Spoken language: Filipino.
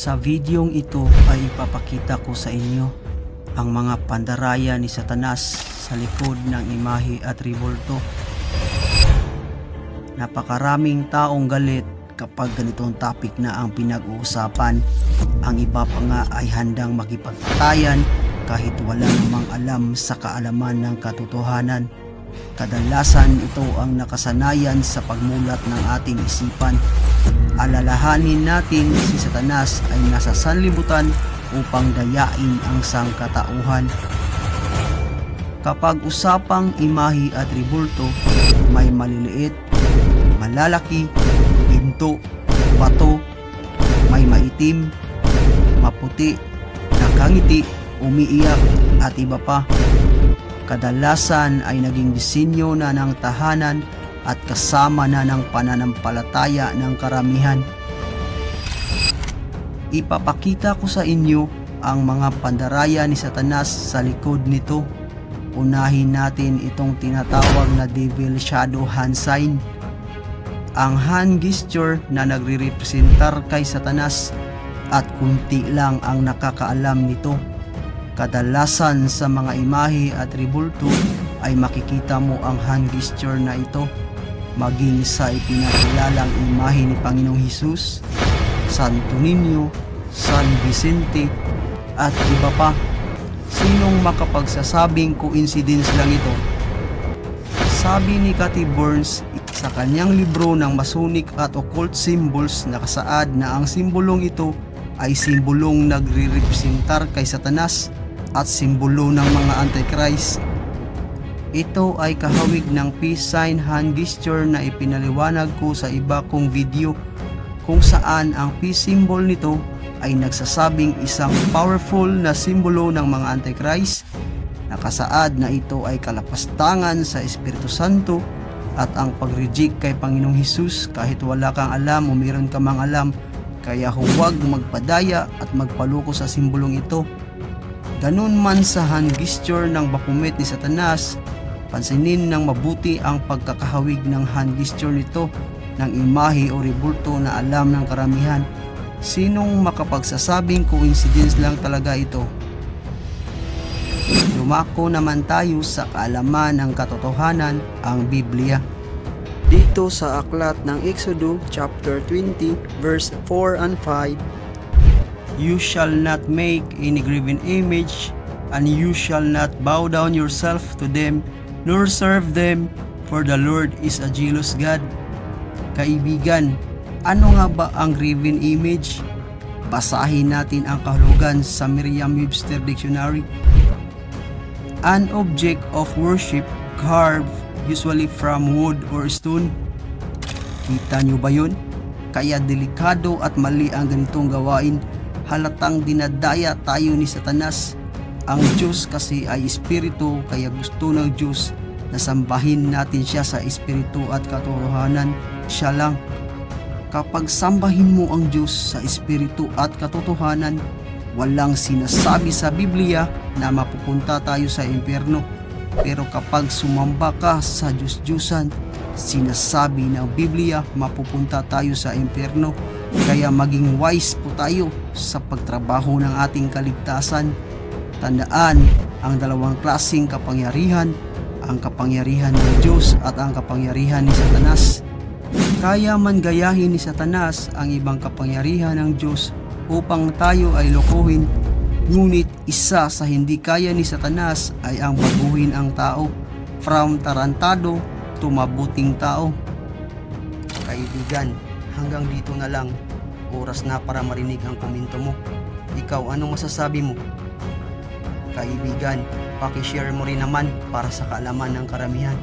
Sa videong ito ay ipapakita ko sa inyo ang mga pandaraya ni Satanas sa likod ng imahe at revolto. Napakaraming taong galit kapag ganitong topic na ang pinag-uusapan. Ang iba pa nga ay handang makipagpatayan kahit wala namang alam sa kaalaman ng katotohanan. Kadalasan ito ang nakasanayan sa pagmulat ng ating isipan. Alalahanin natin si Satanas ay nasa sanlibutan upang dayain ang sangkatauhan. Kapag usapang imahi at ribulto, may maliliit, malalaki, ginto, bato, may maitim, maputi, nakangiti, umiiyak at iba pa. Kadalasan ay naging disenyo na ng tahanan at kasama na ng pananampalataya ng karamihan. Ipapakita ko sa inyo ang mga pandaraya ni Satanas sa likod nito. Unahin natin itong tinatawag na Devil Shadow Hand Sign. Ang hand gesture na nagre-representar kay Satanas at kunti lang ang nakakaalam nito. Kadalasan sa mga imahe at ribulto ay makikita mo ang hand gesture na ito maging sa ipinakilalang imahe ni Panginoong Hesus, Santo Niño, San Vicente at iba pa. Sinong makapagsasabing coincidence lang ito? Sabi ni Cathy Burns sa kanyang libro ng Masonic at Occult Symbols nakasaad na ang simbolong ito ay simbolong nagre-representar kay Satanas at simbolo ng mga Antichrist. Ito ay kahawig ng peace sign hand gesture na ipinaliwanag ko sa iba kong video kung saan ang peace symbol nito ay nagsasabing isang powerful na simbolo ng mga Antichrist. Nakasaad na ito ay kalapastangan sa Espiritu Santo at ang pag-reject kay Panginoong Hesus kahit wala kang alam o meron ka mang alam kaya huwag magpadaya at magpaluko sa simbolong ito. Ganun man sa hand gesture ng bakumit ni Satanas, pansinin ng mabuti ang pagkakahawig ng hand gesture nito ng imahe o rebulto na alam ng karamihan. Sinong makapagsasabing coincidence lang talaga ito? Lumako naman tayo sa kaalaman ng katotohanan, ang Biblia. Dito sa aklat ng Exodo chapter 20 verse 4 and 5 You shall not make any graven image and you shall not bow down yourself to them nor serve them for the Lord is a jealous God Kaibigan, ano nga ba ang graven image? Basahin natin ang kahulugan sa Merriam-Webster Dictionary. An object of worship carved usually from wood or stone. Kita nyo ba yun? Kaya delikado at mali ang ganitong gawain. Halatang dinadaya tayo ni Satanas. Ang Diyos kasi ay espiritu kaya gusto ng Diyos na sambahin natin siya sa espiritu at katotohanan. Siya lang. Kapag sambahin mo ang Diyos sa espiritu at katotohanan, walang sinasabi sa Biblia na mapupunta tayo sa impyerno. Pero kapag sumamba ka sa Diyos-Diyusan, sinasabi ng Biblia mapupunta tayo sa impyerno. Kaya maging wise po tayo sa pagtrabaho ng ating kaligtasan. Tandaan ang dalawang klasing kapangyarihan, ang kapangyarihan ng Diyos at ang kapangyarihan ni Satanas. Kaya man gayahin ni Satanas ang ibang kapangyarihan ng Diyos upang tayo ay lokohin Ngunit isa sa hindi kaya ni Satanas ay ang baguhin ang tao from tarantado to mabuting tao. Kaibigan, hanggang dito na lang. Oras na para marinig ang komento mo. Ikaw, anong masasabi mo? Kaibigan, pakishare mo rin naman para sa kaalaman ng karamihan.